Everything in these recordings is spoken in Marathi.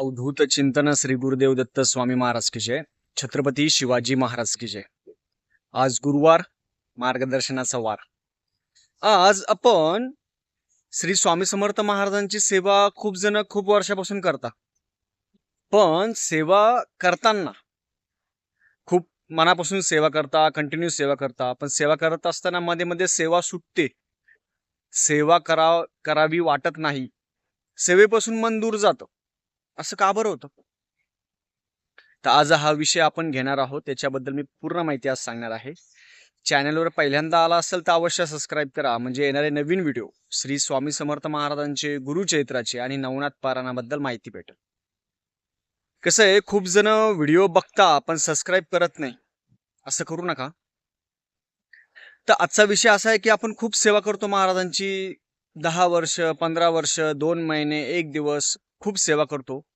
अवधूत चिंतन श्री गुरुदेव दत्त स्वामी महाराज की जय. छत्रपती शिवाजी महाराज की जय. आज गुरुवार मार्गदर्शनाचा वार. आज आपण श्री स्वामी समर्थ महाराजांची सेवा खूप जण खूप वर्षापासून करता पण सेवा करताना खूप मनापासून सेवा करता कंटिन्यू सेवा करता. पण सेवा करत असताना मध्ये मध्ये सेवा सुटते. सेवा करा करावी वाटत नाही. सेवेपासून मन दूर जातं. असं का बरं होतं? तर आज हा विषय आपण घेणार आहोत. त्याच्याबद्दल मी पूर्ण माहिती आज सांगणार आहे. चॅनलवर पहिल्यांदा आला असेल तर अवश्य सबस्क्राईब करा. म्हणजे येणारे नवीन व्हिडिओ श्री स्वामी समर्थ महाराजांचे गुरुचरित्राचे आणि नवनाथ पारायणाबद्दल माहिती भेटेल. कसं आहे खूप जण व्हिडिओ बघता पण सबस्क्राईब करत नाही. असं करू नका. तर आजचा विषय असा आहे की आपण खूप सेवा करतो महाराजांची. दहा वर्ष पंधरा वर्ष दोन महिने एक दिवस खूप सेवा करतो.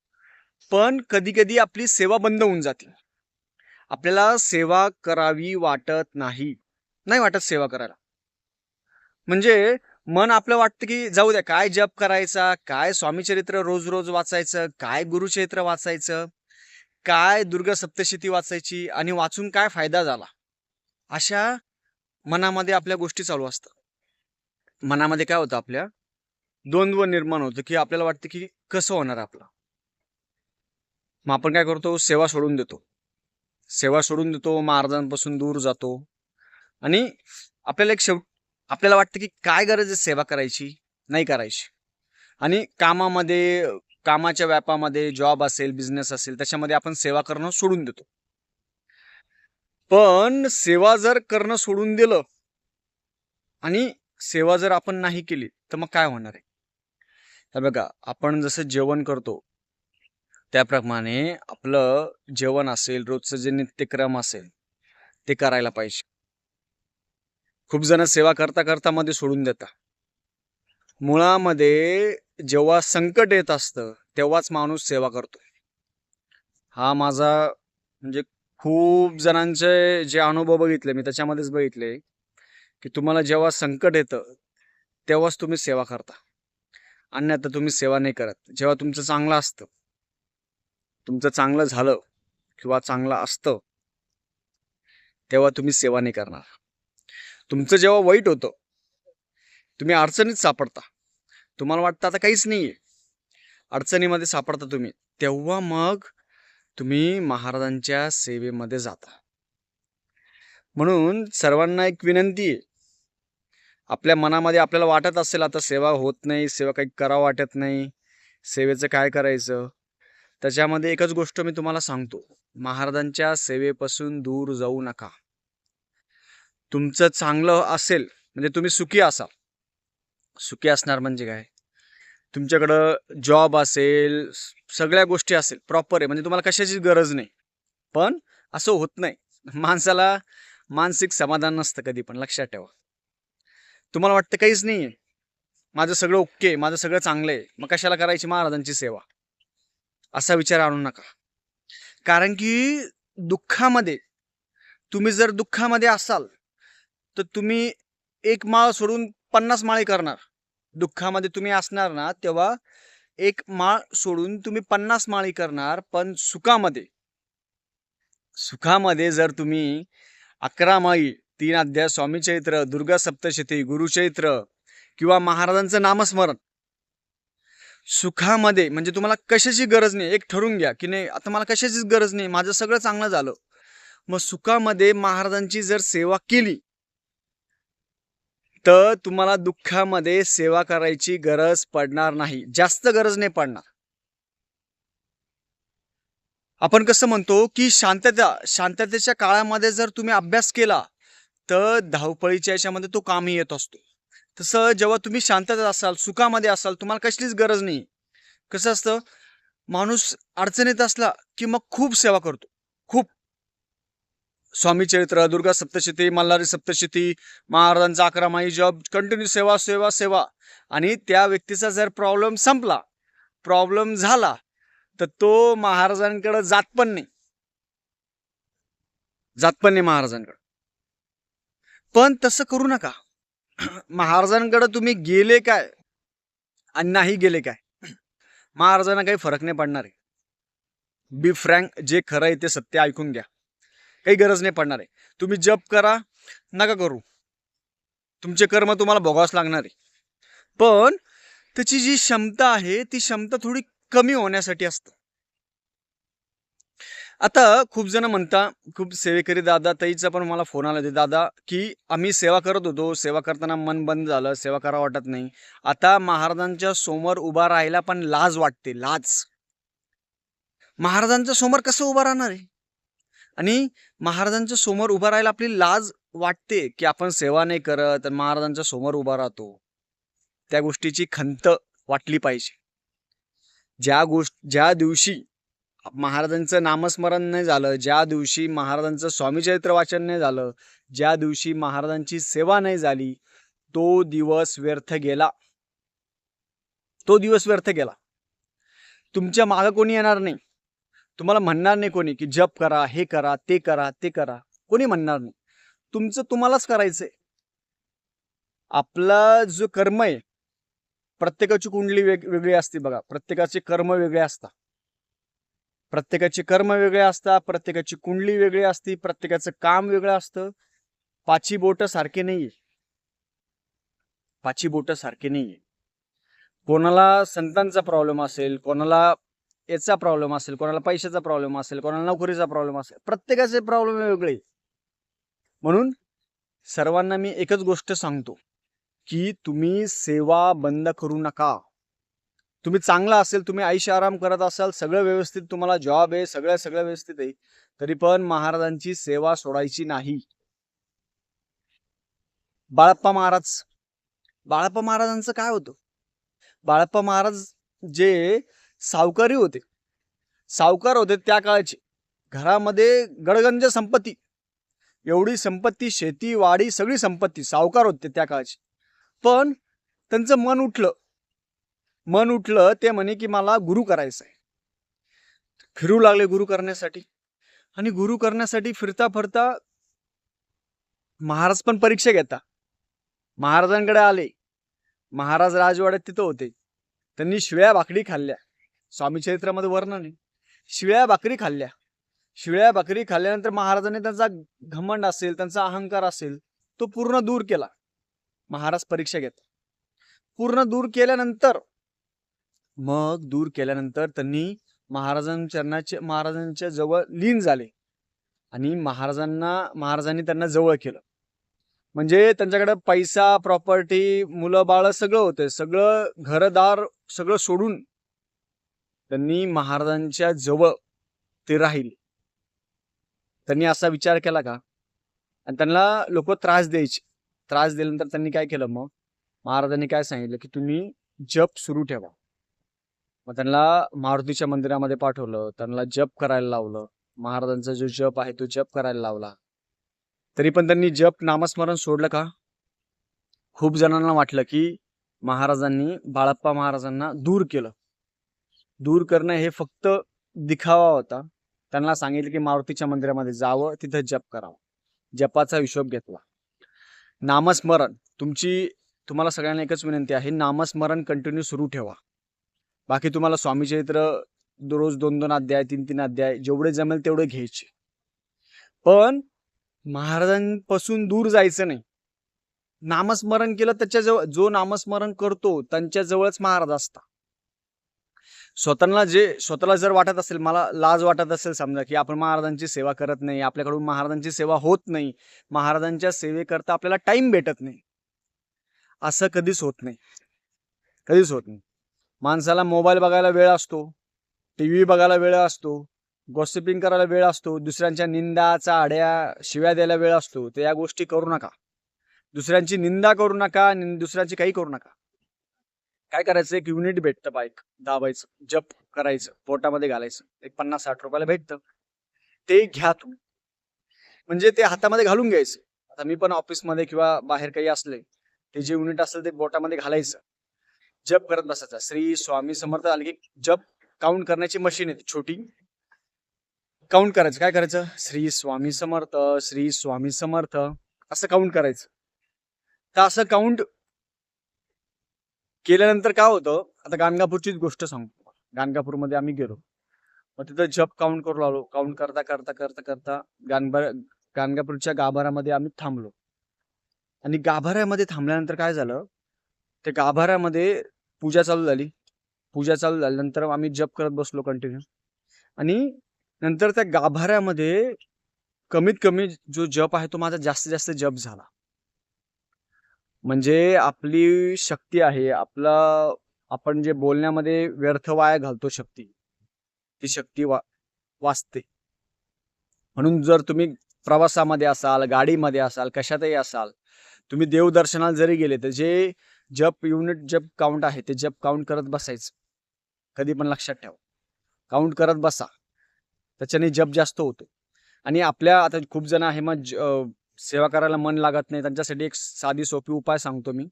पण कधी कधी आपली सेवा बंद होऊन जाते. आपल्याला सेवा करावी वाटत नाही. नाही वाटत सेवा करायला. म्हणजे मन आपलं वाटतं की जाऊ द्या काय जप करायचा काय स्वामीचरित्र रोज रोज वाचायचं काय गुरुचरित्र वाचायचं काय दुर्गा सप्तशती वाचायची आणि वाचून काय फायदा झाला? अशा मनामध्ये आपल्या गोष्टी चालू असतात. मनामध्ये काय होतं आपल्या? द्वंद्व निर्माण होतं की आपल्याला वाटतं की कसं होणार आपलं? मग आपण काय करतो? सेवा सोडून देतो. सेवा सोडून देतो महाराजांपासून दूर जातो. आणि आपल्याला एक शेव आपल्याला वाटतं की काय गरज आहे सेवा करायची? नाही करायची. आणि कामामध्ये कामाच्या व्यापामध्ये जॉब असेल बिझनेस असेल त्याच्यामध्ये आपण सेवा करणं सोडून देतो. पण सेवा जर करणं सोडून दिलं आणि सेवा जर आपण नाही केली तर मग काय होणार आहे? बघा आपण जसं जेवण करतो त्याप्रमाणे आपलं जेवण असेल रोजचं जे नित्यक्रम असेल ते करायला पाहिजे. खूप जण सेवा करता करता मध्ये सोडून देता मुळामध्ये जेव्हा संकट येत असतं तेव्हाच माणूस सेवा करतो हा माझा म्हणजे खूप जणांचे जे अनुभव बघितले मी त्याच्यामध्येच बघितले की तुम्हाला जेव्हा संकट येतं तेव्हाच तुम्ही सेवा करता. अन्यथा तुम्ही सेवा नाही करत. जेव्हा तुमचं चांगलं असतं तुमचं चांगलं झालं किंवा चांगलं असतं तेव्हा तुम्ही सेवा नाही करणार. तुमचं जेव्हा वाईट होतं तुम्ही अडचणीत सापडता. तुम्हाला वाटतं आता काहीच नाही आहे अडचणीमध्ये सापडता तुम्ही. तेव्हा मग तुम्ही महाराजांच्या सेवेमध्ये जाता. म्हणून सर्वांना एक विनंती आहे. आपल्या मनामध्ये आपल्याला वाटत असेल आता सेवा होत नाही सेवा काही करावं वाटत नाही. सेवेचं काय करायचं? त्याच्यामध्ये एकच गोष्ट मी तुम्हाला सांगतो. महाराजांच्या सेवेपासून दूर जाऊ नका. तुमचं चांगलं असेल म्हणजे तुम्ही सुखी असाल. सुखी असणार म्हणजे काय? तुमच्याकडं जॉब असेल सगळ्या गोष्टी असेल प्रॉपर आहे. म्हणजे तुम्हाला कशाची गरज नाही. पण असं होत नाही. माणसाला मानसिक समाधान नसतं कधी पण लक्षात ठेवा. तुम्हाला वाटतं काहीच नाही आहे माझं सगळं ओके माझं सगळं चांगलं आहे. मग कशाला करायची महाराजांची सेवा? असा विचार आणू नका. कारण की दुःखामध्ये तुम्ही जर दुःखामध्ये असाल तर तुम्ही एक माळ सोडून पन्नास माळी करणार. दुःखामध्ये तुम्ही असणार ना तेव्हा एक माळ सोडून तुम्ही पन्नास माळी करणार पण सुखामध्ये. सुखामध्ये जर तुम्ही अकरा माळी तीन अध्याय स्वामी चैत्र दुर्गा सप्तशती गुरुचैत्र किंवा महाराजांचं नामस्मरण सुखामध्ये म्हणजे तुम्हाला कशाची गरज नाही एक ठरून घ्या की नाही आता मला कशाचीच गरज नाही माझं सगळं चांगलं झालं. मग सुखामध्ये महाराजांची जर सेवा केली तर तुम्हाला दुःखामध्ये सेवा करायची गरज पडणार नाही जास्त गरज नाही पडणार. आपण कसं म्हणतो की शांतता शांततेच्या काळामध्ये जर तुम्ही अभ्यास केला तर धावपळीच्या याच्यामध्ये तो कामी येत असतो. तसं जेव्हा तुम्ही शांततेत असाल सुखामध्ये असाल तुम्हाला कसलीच गरज नाही. कसं असतं? माणूस अडचणीत असला की मग खूप सेवा करतो. खूप. स्वामी चरित्र दुर्गा सप्तशती मल्हारी सप्तशती महाराजांचा अकरा माई जॉब कंटिन्यू सेवा सेवा सेवा. आणि त्या व्यक्तीचा जर प्रॉब्लेम संपला प्रॉब्लेम झाला तर तो महाराजांकडे जात पण नाही. जात पण नाही महाराजांकडे. पण तसं करू नका. महाराजांकडे तुम्ही गेले काय? आणि नाही गेले काय? महाराजांना काही फरक नाही पडणार आहे. बी फ्रँक जे खरं आहे ते सत्य ऐकून घ्या. काही गरज नाही पडणार आहे. तुम्ही जप करा नका करू. तुमचे कर्म तुम्हाला भोगावंच लागणार आहे. पण त्याची जी क्षमता आहे ती क्षमता थोडी कमी होण्यासाठी असतं. आता खूप जण म्हणता खूप सेवेकरी दादा ताईचा पण मला फोन आला होते दादा की आम्ही सेवा करत होतो. सेवा करताना मन बंद झालं सेवा करावं वाटत नाही. आता महाराजांच्या समोर उभा राहायला पण लाज वाटते लाज. महाराजांच्या समोर कसं उभं राहणार आहे? आणि महाराजांच्या समोर उभा राहायला आपली लाज वाटते की आपण सेवा नाही करत महाराजांच्या समोर उभा राहतो. त्या गोष्टीची खंत वाटली पाहिजे. ज्या गोष्ट ज्या दिवशी महाराजांचं नामस्मरण नाही झालं ज्या दिवशी महाराजांचं स्वामीचरित्र वाचन नाही झालं ज्या दिवशी महाराजांची सेवा नाही झाली तो दिवस व्यर्थ गेला. तो दिवस व्यर्थ गेला. तुमच्या मागं कोणी येणार नाही. तुम्हाला म्हणणार नाही कोणी की जप करा हे करा ते करा ते करा. कोणी म्हणणार नाही. तुमचं तुम्हालाच करायचंय. आपला जो कर्म आहे प्रत्येकाची कुंडली वेग वेगळी असते बघा. प्रत्येकाचे कर्म वेगळे असतात. प्रत्येकाचे कर्म वेगळे असतात प्रत्येकाची कुंडली वेगळी असते प्रत्येकाचं काम वेगळं असतं. पाची बोट सारखे नाहीये. पाची बोट सारखे नाहीये. कोणाला संतांचा प्रॉब्लेम असेल कोणाला याचा प्रॉब्लेम असेल कोणाला पैशाचा प्रॉब्लेम असेल कोणाला नोकरीचा प्रॉब्लेम असेल प्रत्येकाचे प्रॉब्लेम वेगळे. म्हणून सर्वांना मी एकच गोष्ट सांगतो की तुम्ही सेवा बंद करू नका. तुम्ही चांगला असेल तुम्ही आयुष्य आराम करत असाल सगळं व्यवस्थित तुम्हाला जॉब आहे सगळं सगळं व्यवस्थित आहे तरी पण महाराजांची सेवा सोडायची नाही. बाळप्पा महाराज बाळप्पा महाराजांचं काय होतं? बाळप्पा महाराज जे सावकारी होते सावकार होते त्या काळचे. घरामध्ये गडगंज संपत्ती एवढी संपत्ती शेती वाडी सगळी संपत्ती सावकार होते त्या काळाची. पण त्यांचं मन उठलं. मन उठलं ते म्हणे की मला गुरु करायचं आहे फिरू लागले गुरु करण्यासाठी. आणि गुरु करण्यासाठी फिरता फिरता महाराज पण परीक्षा घेता. महाराजांकडे आले. महाराज राजवाड्यात तिथं होते. त्यांनी शिळ्या भाकरी खाल्ल्या. स्वामी चरित्रामध्ये वर्णन आहे. शिळ्या भाकरी खाल्ल्या. शिळ्या भाकरी खाल्ल्यानंतर महाराजांनी त्यांचा घमंड असेल त्यांचा अहंकार असेल तो पूर्ण दूर केला. महाराज परीक्षा घेत. पूर्ण दूर केल्यानंतर मग दूर केल्यानंतर त्यांनी महाराजांचरणाचे चरणाचे महाराजांच्या जवळ लीन झाले. आणि महाराजांना महाराजांनी त्यांना जवळ केलं. म्हणजे त्यांच्याकडे पैसा प्रॉपर्टी मुलं बाळ सगळं होते. सगळं घरदार सगळं सोडून त्यांनी महाराजांच्या जवळ ते राहील. त्यांनी असा विचार केला का? आणि त्यांना लोक त्रास द्यायचे. त्रास दिल्यानंतर त्यांनी काय केलं मग? महाराजांनी काय सांगितलं की तुम्ही जप सुरू ठेवा. मग त्यांना मारुतीच्या मंदिरामध्ये पाठवलं त्यांना जप करायला लावलं. महाराजांचा जो जप आहे तो जप करायला लावला. तरी पण त्यांनी जप नामस्मरण सोडलं का? खूप जणांना वाटलं की महाराजांनी बाळप्पा महाराजांना दूर केलं. दूर करणं हे फक्त दिखावा होता. त्यांना सांगितलं की मारुतीच्या मंदिरामध्ये जावं तिथं जप करावं. जपाचा हिशोब घेतला. नामस्मरण तुमची तुम्हाला सगळ्यांना एकच विनंती आहे नामस्मरण कंटिन्यू सुरू ठेवा. बाकी तुम्हाला स्वामी चरित्र दोन दोन अध्याय तीन तीन अध्याय जेवढे जमेल तेवढे घ्यायचे. पण महाराजांपासून दूर जायचं नाही. नामस्मरण केलं त्याच्याजवळ जो नामस्मरण करतो त्यांच्या जवळच महाराज असता स्वतःला जे स्वतःला जर वाटत असेल मला लाज वाटत असेल समजा की आपण महाराजांची सेवा करत नाही आपल्याकडून महाराजांची सेवा होत नाही महाराजांच्या सेवेकरता आपल्याला टाइम भेटत नाही. असं कधीच होत नाही. कधीच होत नाही. माणसाला मोबाईल बघायला वेळ असतो टी व्ही बघायला वेळ असतो गॉसिपिंग करायला वेळ असतो दुसऱ्यांच्या निंदा चाड्या शिव्या द्यायला वेळ असतो तर या गोष्टी करू नका. दुसऱ्यांची निंदा करू नका दुसऱ्यांची काही करू नका. काय करायचं? एक युनिट भेटतं बाईक दाबायचं जप करायचं पोटामध्ये घालायचं एक पन्नास साठ रुपयाला भेटतं. ते घ्या तुम्ही म्हणजे ते हातामध्ये घालून घ्यायचं. आता मी पण ऑफिसमध्ये किंवा बाहेर काही असले ते जे युनिट असेल ते बोटामध्ये घालायचं. जप करत बसायचा. श्री स्वामी समर्थ आले की जप काउंट करण्याची मशीन आहे छोटी. काउंट करायचं. काय करायचं? श्री स्वामी समर्थ श्री स्वामी समर्थ. असं काउंट करायचं. तर असं काउंट केल्यानंतर काय होतं? आता गाणगापूरचीच गोष्ट सांगतो गाणगापूरमध्ये आम्ही गेलो. मग तिथं जप काउंट करू लागलो. काउंट करता करता करता करता गाणबर गाणगापूरच्या गाभाऱ्यामध्ये आम्ही थांबलो. आणि गाभाऱ्यामध्ये थांबल्यानंतर काय झालं? ते गाभाऱ्यामध्ये पूजा चालू झाली. पूजा चालू झाल्यानंतर आम्ही जप करत बसलो कंटिन्यू आणि नंतर त्या गाभाऱ्यामध्ये कमीत कमी जो जप आहे तो माझा जास्तीत जास्त जप झाला. म्हणजे आपली शक्ती आहे आपला आपण जे बोलण्यामध्ये व्यर्थ वाया घालतो शक्ती ती शक्ती वा वाचते. म्हणून जर तुम्ही प्रवासामध्ये असाल गाडीमध्ये असाल कशातही असाल तुम्ही देवदर्शनाला जरी गेले तर जे जप युनिट जप काउंट आहे ते जप काउंट करत बसायचं. कधी पण लक्षात ठेवा. काउंट करत बसा. त्याच्याने जप जास्त होतो. आणि आपल्या आता खूप जण आहे मग ज- सेवा करायला मन लागत नाही. त्यांच्यासाठी एक साधी सोपी उपाय सांगतो मी.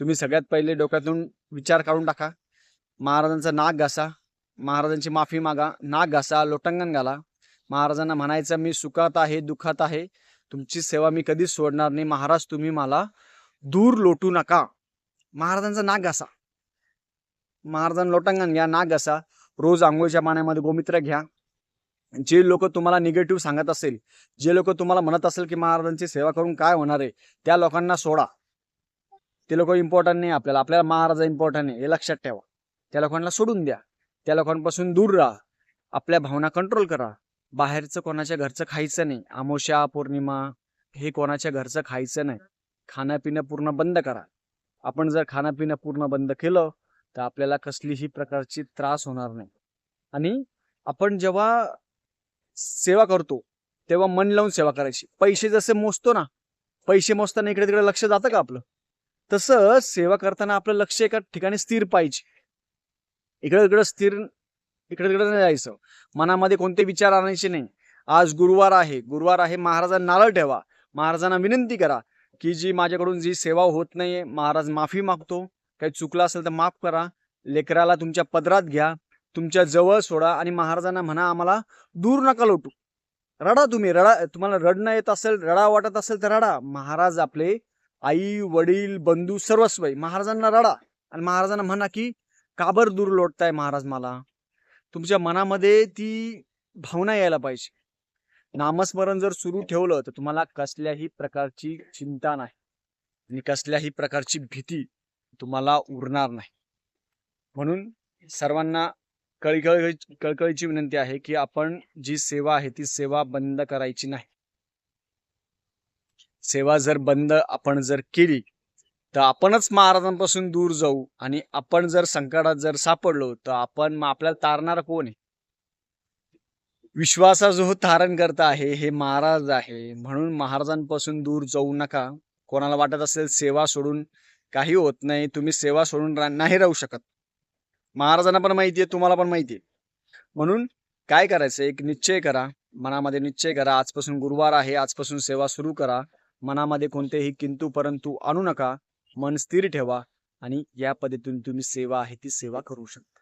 तुम्ही सगळ्यात पहिले डोक्यातून विचार काढून टाका. महाराजांचा नाक घासा. महाराजांची माफी मागा. नाक घासा लोटांगण घाला. महाराजांना म्हणायचं मी सुखात आहे दुखात आहे. तुमची सेवा मी कधीच सोडणार नाही. महाराज तुम्ही मला दूर लोटू नका. महाराजांचा नाक घासा महाराजां लोटांगण घ्या नाक घासा रोज आंघोळीच्या पाण्यामध्ये गोमित्र घ्या. जे लोक तुम्हाला निगेटिव्ह सांगत असेल जे लोक तुम्हाला म्हणत असेल की महाराजांची सेवा करून काय होणार आहे त्या लोकांना सोडा. ते लोक इम्पॉर्टंट नाही आपल्याला. आपल्याला महाराज इम्पॉर्टंट आहे हे लक्षात ठेवा. त्या लोकांना सोडून द्या. त्या लोकांपासून दूर राहा. आपल्या भावना कंट्रोल करा. बाहेरचं कोणाच्या घरचं खायचं नाही. आमोशा पौर्णिमा हे कोणाच्या घरचं खायचं नाही. खाणं पिणं पूर्ण बंद करा. आपण जर खाणंपिणं पूर्ण बंद केलं तर आपल्याला कसलीही प्रकारची त्रास होणार नाही. आणि आपण जेव्हा सेवा करतो तेव्हा मन लावून सेवा करायची. पैसे जसे मोजतो ना पैसे मोजताना इकडे तिकडे लक्ष जातं का आपलं? तसं सेवा करताना आपलं लक्ष एका ठिकाणी स्थिर पाहिजे. इकडे तिकडे स्थिर इकडे तिकडे नाही जायचं. मनामध्ये कोणते विचार आणायचे नाही. आज गुरुवार आहे. गुरुवार आहे महाराजांना नारळ ठेवा. महाराजांना विनंती करा. की जी माझ्याकडून जी सेवा होत नाही महाराज माफी मागतो. काही चुकलं असेल तर माफ करा. लेकराला तुमच्या पदरात घ्या. तुमच्या जवळ सोडा आणि महाराजांना म्हणा आम्हाला दूर नका लोटू. रडा तुम्ही. रडा. तुम्हाला रडणं येत असेल रडा वाटत असेल तर रडा. महाराज आपले आई वडील बंधू सर्वस्व महाराजांना रडा आणि महाराजांना म्हणा की काबर दूर लोटताय महाराज मला? तुमच्या मनामध्ये ती भावना यायला पाहिजे. नामस्मरण जर सुरू ठेवलं तर तुम्हाला कसल्याही प्रकारची चिंता नाही. आणि कसल्याही प्रकारची भीती तुम्हाला उरणार नाही. म्हणून सर्वांना कळकळ कळकळीची विनंती आहे की आपण जी सेवा आहे ती सेवा बंद करायची नाही. सेवा जर बंद आपण जर केली तर आपणच महाराजांपासून दूर जाऊ आणि आपण जर संकटात जर सापडलो तर आपण मग आपल्याला तारणार कोण आहे? विश्वासा जो तारण करता आहे हे महाराज आहे. म्हणून महाराजांपासून दूर जाऊ नका. कोणाला वाटत असेल सेवा सोडून काही होत नाही तुम्ही सेवा सोडून रा- नाही राहू शकत. महाराजांना पण माहिती आहे तुम्हाला पण माहिती आहे. म्हणून काय करायचं? एक निश्चय करा. मनामध्ये निश्चय करा. आजपासून गुरुवार आहे. आजपासून सेवा सुरू करा. मनामध्ये कोणतेही किंतु परंतु आणू नका. मन स्थिर ठेवा. आणि या पद्धतीने तुम्ही सेवा आहे ती सेवा करू शकता.